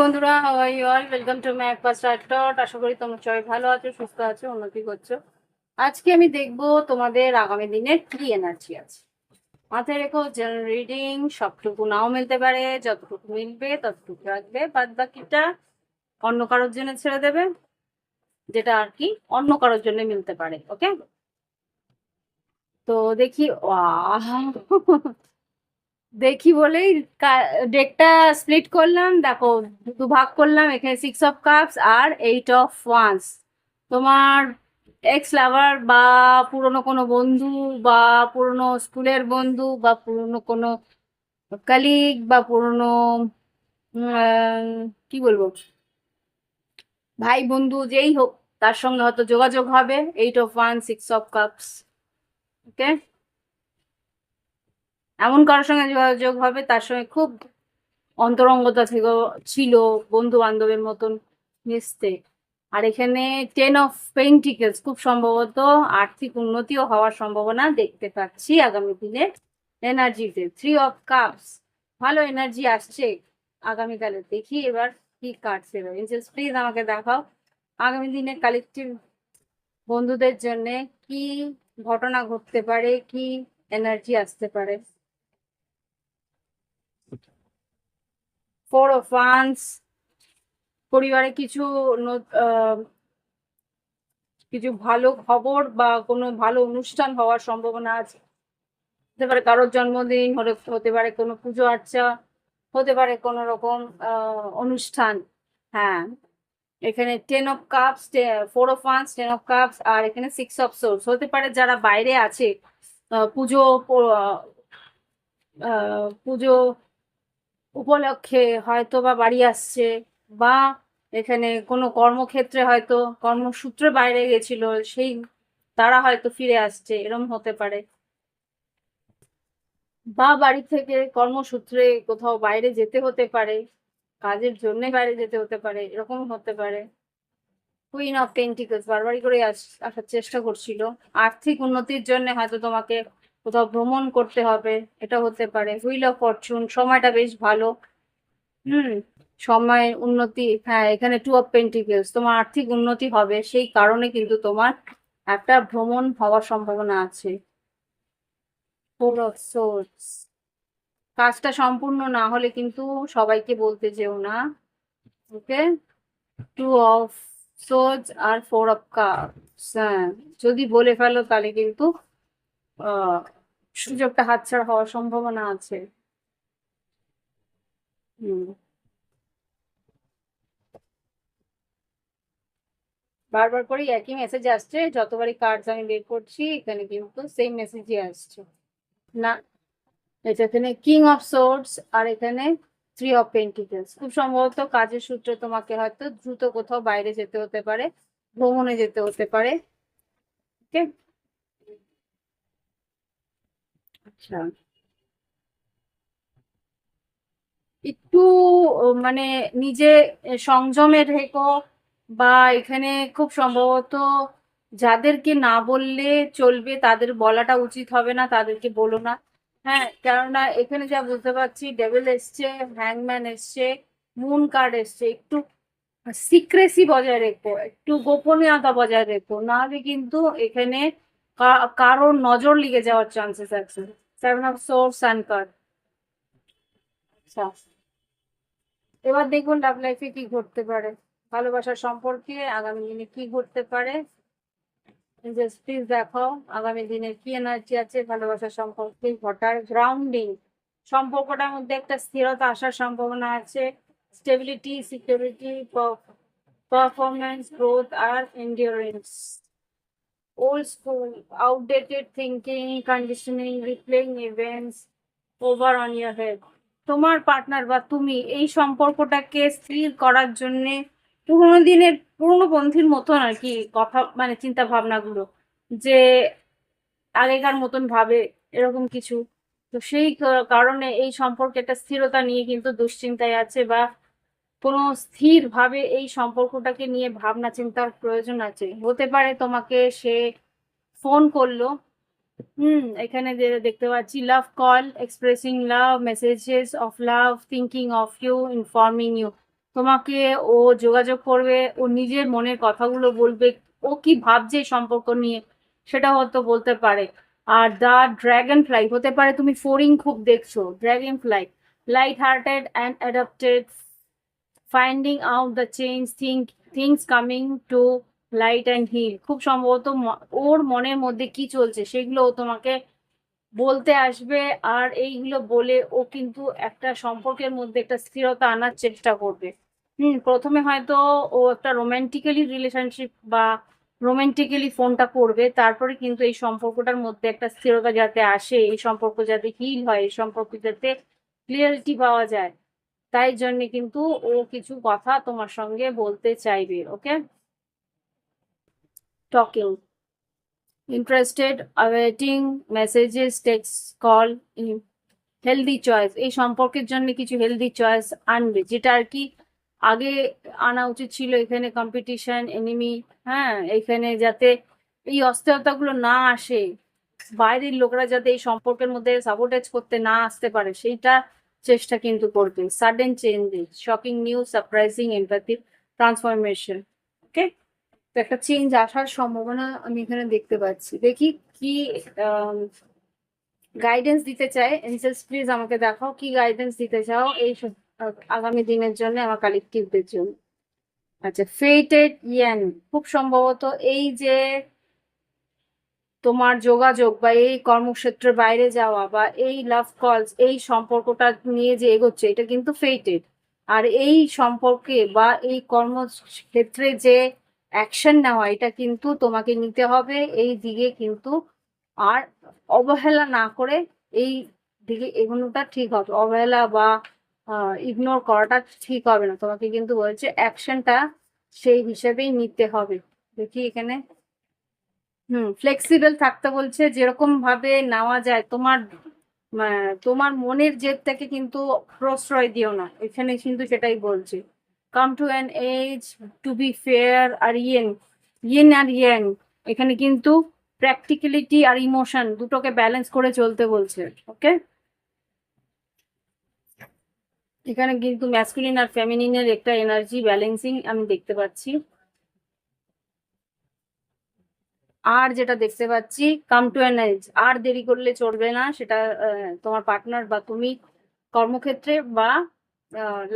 বন্ধুরা hi all welcome to my একবার start আশা করি তোমরা সবাই ভালো আছো, সুস্থ আছো, উন্নতি করছ। আজকে আমি দেখব তোমাদের আগামী দিনের কি এনার্জি আছে। মাথায় রেখো জেনারেল রিডিং সবটুকু নাও মিলতে পারে, যতটুকু মিলবে ততটুকু রাখবে, বাদ বাকিটা অন্য কারোর জন্য ছেড়ে দেবে, যেটা আর কি অন্য কারোর জন্য মিলতে পারে ওকে তো দেখি দেখি বলেই ডেকটা স্প্লিট করলাম, দেখো দু ভাগ করলাম, এখানে সিক্স অফ কাপস আর এইট অফ ওয়ান্স তোমার এক্স লাভার বা পুরনো কোনো বন্ধু বা পুরনো স্কুলের বন্ধু বা পুরনো কোনো কালিগ বা পুরনো কি বলব? ভাই বন্ধু যেই হোক, তার সঙ্গে হয়তো যোগাযোগ হবে এইট অফ ওয়ান সিক্স অফ কাপস ওকে এমন কারোর সঙ্গে যোগাযোগ হবে, তার সঙ্গে খুব অন্তরঙ্গতা থেকে ছিল বন্ধু বান্ধবের মতন মিশতে। আর এখানে টেন অফ পেন্টিকেলস খুব সম্ভবত আর্থিক উন্নতিও হওয়ার সম্ভাবনা দেখতে পাচ্ছি আগামী দিনে। এনার্জিতে থ্রি অফ কাপস ভালো এনার্জি আসছে আগামীকালে। দেখি এবার কি কাটছে এঞ্জেলস প্লিজ আমাকে দেখাও আগামী দিনে কালেকটিভ বন্ধুদের জন্য কি ঘটনা ঘটতে পারে, কি এনার্জি আসতে পারে। ফোর অফ পরিবারে কিছু কিছু ভালো খবর বা কোনো ভালো অনুষ্ঠান হওয়ার সম্ভাবনা আছে। হতে পারে কারোর জন্মদিন হতে পারে কোনো পুজো আর্চা, হতে পারে কোনো রকম অনুষ্ঠান। হ্যাঁ এখানে ten of cups four of wands ten of cups আর এখানে সিক্স অফ সোর্স হতে পারে যারা বাইরে আছে পুজো পুজো উপলক্ষে হয়তো বা বাড়ি আসছে বা এখানে কোনো কর্মক্ষেত্রে হয়তো কর্মসূত্রে বাইরে গেছিল, সেই তারা হয়তো ফিরে আসছে, এরম হতে পারে। বা বাড়ি থেকে কর্মসূত্রে কোথাও বাইরে যেতে হতে পারে, কাজের জন্য বাইরে যেতে হতে পারে, এরকম হতে পারে। কুইন অফ পেন্টিকলস বারবারই করে আস- আসার চেষ্টা করছিল। আর্থিক উন্নতির জন্য হয়তো তোমাকে কোথাও ভ্রমণ করতে হবে, এটা হতে পারে। হুইল অফ ফরচুন সময়টা বেশ ভালো। হুম সময় উন্নতি হ্যাঁ এখানে টু অফ পেন্টিকেলস তোমার আর্থিক উন্নতি হবে, সেই কারণে কিন্তু তোমার একটা ভ্রমণ হওয়ার সম্ভাবনা আছে। ফোর অফ সোর্স কাজটা সম্পূর্ণ না হলে কিন্তু সবাইকে বলতে যেও না। ওকে টু অফ সোজ আর ফোর অফ কাপস হ্যাঁ যদি বলে ফেলো তাহলে কিন্তু সুযোগটা হাতছাড়া হওয়ার সম্ভাবনা আছে। বারবার করে একই মেসেজ আসছে, যতবারই কার্ডস আমি বের করছি, এখানে কিন্তু সেম মেসেজই আসছে। না, এটা এখানে কিং অফ সোর্স আর এখানে থ্রি অফ পেন্টিকেলস খুব সম্ভবত কাজের সূত্রে তোমাকে হয়তো দ্রুত কোথাও বাইরে যেতে হতে পারে, ভ্রমণে যেতে হতে পারে। ওকে আচ্ছা। একটু মানে নিজে সংযমে থেকো বা এখানে খুব সম্ভবত যাদেরকে না বললে চলবে, তাদের বলাটা উচিত হবে না, তাদেরকে বলো না। হ্যাঁ কেননা এখানে যা বুঝতে পারছি ডেভিল এসছে হ্যাংম্যান এসছে মুন কার্ড এসছে, একটু সিক্রেসি বজায় রেখো, একটু গোপনীয়তা বজায় রেখো। নাহলে কিন্তু এখানে কারোর নজর লেগে যাওয়ার চান্সেস আছে। Seven of swords and card এবার দেখুন লাভ লাইফে কি ঘটতে পারে। ভালোবাসার সম্পর্কে আগামী দিনে কি ঘটতে পারে? দেখো আগামী দিনে কি এনার্জি আছে? ভালোবাসার সম্পর্কে ঘটার গ্রাউন্ডিং সম্পর্কটার মধ্যে একটা স্থিরতা আসার সম্ভাবনা আছে। Stability security performance growth R endurance old school outdated thinking conditioning replaying events over on your head তোমার পার্টনার বা তুমি এই সম্পর্কটাকে স্থির করার জন্যে পুরোনো দিনের পুরোনো পন্থীর মতন আর কি কথা মানে চিন্তা ভাবনাগুলো যে আগেকার মতন ভাবে এরকম কিছু। তো সেই কারণে এই সম্পর্কে একটা স্থিরতা নিয়ে কিন্তু দুশ্চিন্তায় আছে বা কোনো স্থিরভাবে এই সম্পর্কটাকে নিয়ে ভাবনা চিন্তার প্রয়োজন আছে। হতে পারে তোমাকে সে ফোন করল, হুম, এখানে দেখতে পাচ্ছি love call expressing love messages of love thinking of you informing you তোমাকে ও যোগাযোগ করবে, ও নিজের মনের কথাগুলো বলবে, ও কি ভাবছে সম্পর্ক নিয়ে সেটা হয়তো বলতে পারে। আর দ্য ড্র্যাগন ফ্লাই হতে পারে, তুমি ফোরিং খুব দেখছ dragonfly light hearted and adapted finding out the change think things coming to light and heal খুব সম্ভবত ওর মনের মধ্যে কি চলছে সেগুলো তোমাকে বলতে আসবে আর এইগুলো বলে ও কিন্তু একটা সম্পর্কের মধ্যে একটা স্থিরতা আনার চেষ্টা করবে। হুম, প্রথমে হয়তো ও একটা রোমান্টিক্যালি রিলেশনশিপ বা রোমান্টিক্যালি ফোনটা করবে, তারপরে কিন্তু এই সম্পর্কটার মধ্যে একটা স্থিরতা যাতে আসে, এই সম্পর্ক যাতে হিল হয়, এই সম্পর্ক যাতে ক্লিয়ারিটি পাওয়া যায়। তাই জন্য কিন্তু ও কিছু কথা তোমার সঙ্গে বলতে চাইবে, okay? Talking. Interested awaiting messages text call healthy choice এই সম্পর্কের জন্য কিছু হেলদি চয়েস আনবে, যেটা আর কি আগে আনা উচিত ছিল এখানে কম্পিটিশন এনিমি হ্যাঁ এখানে যাতে এই অস্থিরতাগুলো না আসে। বাইরের লোকরা যাতে এই সম্পর্কের মধ্যে সাবোটেজ করতে না আসতে পারে, সেইটা চেষ্টা কিন্তু করবে sudden changes shocking news surprising empathy transformation okay তো একটা চেঞ্জ আসার সম্ভাবনা আমি এখানে দেখতে পাচ্ছি। দেখি কি গাইডেন্স দিতে চাই এনসেস প্লিজ আমাকে দেখাও কি গাইডেন্স দিতে চাও এই আগামী দিনের জন্য আমার কালেকটিভদের জন্য। আচ্ছা ফেটেড ইয়ান খুব সম্ভবত এই যে তোমার যোগাযোগ বা এই কর্মক্ষেত্রের বাইরে যাওয়া বা এই লাভ কলস এই সম্পর্কটা নিয়ে যে এগোচ্ছে, এটা কিন্তু ফেটেড আর এই সম্পর্কে বা এই কর্মক্ষেত্রে যে অ্যাকশন নেওয়া, এটা কিন্তু তোমাকে নিতে হবে। এই দিকে কিন্তু আর অবহেলা না করে এই দিকে এগোনোটা ঠিক হবে। অবহেলা বা ইগনোর করাটা ঠিক হবে না। তোমাকে কিন্তু বলছে অ্যাকশনটা সেই হিসেবেই নিতে হবে। দেখি এখানে। হুম ফ্লেক্সিবল থাকতে বলছে, যেরকম ভাবে নেওয়া যায়, তোমার তোমার মনের জেদটাকে কিন্তু প্রশ্রয় দিও না। এখানে কিন্তু সেটাই বলছে। Come to an age to be fair R yen yen আর ইয়েন এখানে কিন্তু প্র্যাকটিক্যালিটি আর ইমোশন দুটোকে ব্যালেন্স করে চলতে বলছে ওকে এখানে কিন্তু ম্যাসকুলিন আর ফেমিনিনের একটা এনার্জি ব্যালেন্সিং আমি দেখতে পাচ্ছি। আর যেটা দেখতে পাচ্ছি কাম টু অ্যান এজ আর দেরি করলে চলবে না, সেটা তোমার পার্টনার বা তুমি কর্মক্ষেত্রে বা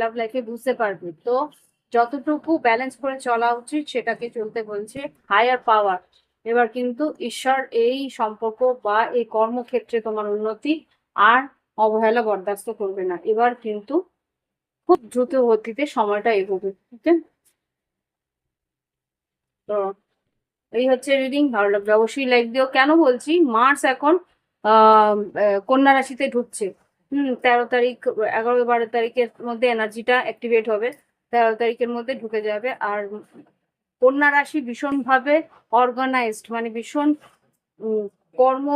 লাভ লাইফে বুঝতে পারবে। তো যতটুকু ব্যালেন্স করে চলা উচিত, সেটাকে চলতে বলছে হায়ার পাওয়ার এবার কিন্তু ঈশ্বর এই সম্পর্ক বা এই কর্মক্ষেত্রে তোমার উন্নতি আর অবহেলা বরদাস্ত করবে না। এবার কিন্তু খুব দ্রুত গতিতে সময়টা এগোবে ওকে তো এই হচ্ছে রিডিং ভালো লাগবে অবশ্যই লাইক দিও। কেন বলছি? মার্চ এখন কন্যা রাশিতে ঢুকছে। হুম, তেরো তারিখ, এগারো বারো তারিখের মধ্যে এনার্জিটা অ্যাক্টিভেট হবে। তেরো তারিখের মধ্যে ঢুকে যাবে। আর কন্যা রাশি ভীষণভাবে অর্গানাইজড মানে ভীষণ কর্ম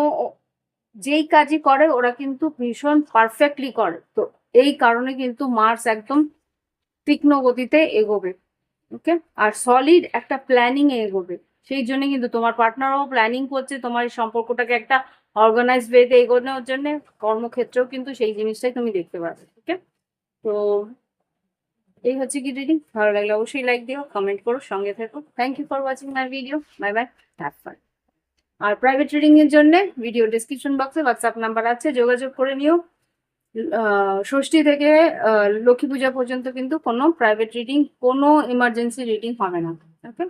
যেই কাজই করে, ওরা কিন্তু ভীষণ পারফেক্টলি করে। তো এই কারণে কিন্তু মার্স একদম তীক্ষ্ণ গতিতে এগোবে। ওকে আর সলিড একটা প্ল্যানিংয়ে এগোবে। সেই জন্য কিন্তু তোমার পার্টনারও প্ল্যানিং করছে তোমার সম্পর্কটাকে একটা অর্গানাইজ ওয়েতে এগোনোর জন্য। কর্মক্ষেত্রেও কিন্তু সেই জিনিসটাই তুমি দেখতে পাবে ওকে তো এই হচ্ছে কি রিডিং ভালো লাগলে অবশ্যই লাইক দিও কমেন্ট করো, সঙ্গে থেকো। Thank you for watching my video bye bye have fun R private reading এর জন্য ভিডিও ডেসক্রিপশন বক্সে হোয়াটসঅ্যাপ নাম্বার আছে, যোগাযোগ করে নিও। ষষ্ঠী থেকে লক্ষ্মী পূজা পর্যন্ত কিন্তু কোনো প্রাইভেট রিডিং কোনো ইমার্জেন্সি রিডিং হবে না ওকে